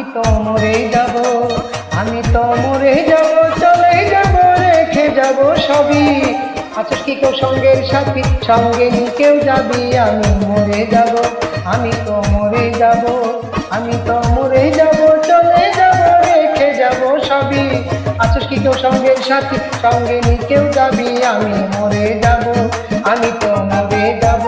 আমি তো মরে যাব, আমি তো মরে যাব, চলে যাব, রেখে যাব সবই। আচ্ছা কি কেউ সঙ্গের সাথী? সঙ্গে কেউ যাবি? আমি মরে যাব, আমি তো মরে যাব, আমি তো মরে যাব, চলে যাব, রেখে যাব সবই। আচ্ছা কি কেউ সঙ্গের সাথী? সঙ্গে কেউ যাবি? আমি মরে যাব, আমি তো মরে যাব।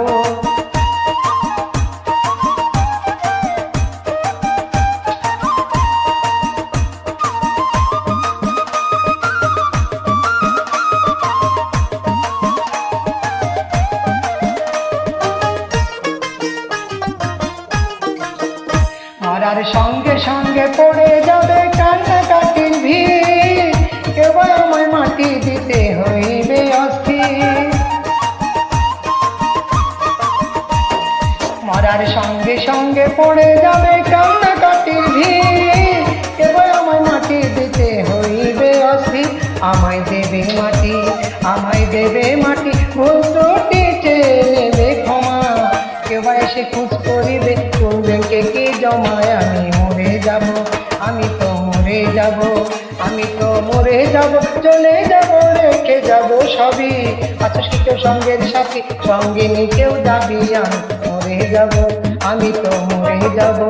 মরার সঙ্গে সঙ্গে পড়ে যাবে কান্নাকাটির ভিড়। আমায় মাটি দিতে হইবে অস্থির। মরার সঙ্গে সঙ্গে পড়ে যাবে কান্নাকাটির ভিড়। আমায় মাটি দিতে হইবে অস্থির। আমায় দেবে মাটি, আমায় দেবে মাটি। ভুল চেয়ে নেবে ক্ষমা। কেউ এসে খুঁজ করিবে ব্যাংকে কি জমায়, আমি মরে যাব, আমি তো মরে যাব, আমি তো মরে যাব, চলে যাব, রেখে যাব সবই। আচ্ছা কি কেউ সঙ্গের সাথী সঙ্গে নিতেও যাবি আমি মরে যাব, আমি তো মরে যাব।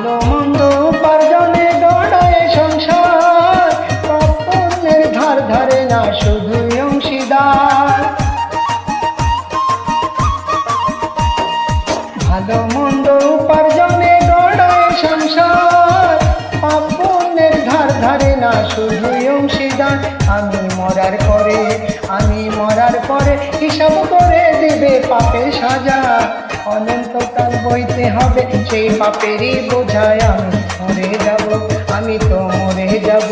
ভালো মন্দ উপার্জনে গড়ায় সংসার। পণ্যের ধার ধারে না শুধু অংশীদার। ভালো মন্দ উপার্জনে গড়ায় সংসার। পণ্যের ধার ধারে না শুধু অংশীদার। আমি মরার পরে, আমি মরার পরে হিসাব পাপের সাজা অনন্তকাল বইতে হবে সেই পাপেরই বোঝায়, আমি মরে যাব, আমি তো মরে যাব,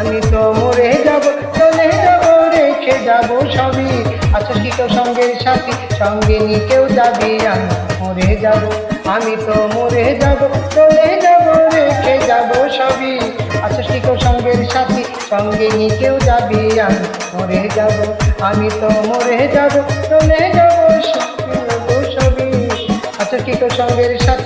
আমি তো মরে যাব, চলে যাব, রেখে যাব সবই। আচ্ছা কি কেউ সঙ্গের সাথী, সঙ্গে নিয়ে কেউ যাবি? আমি মরে যাব, আমি তো মরে যাব, চলে যাব, রেখে যাব। সাথী সঙ্গে নিয়ে কেউ যাবি? আমি মরে যাব, আমি তো মরে যাব, চলে যাব সবই আচ্ছা কি কেউ সঙ্গের সাথী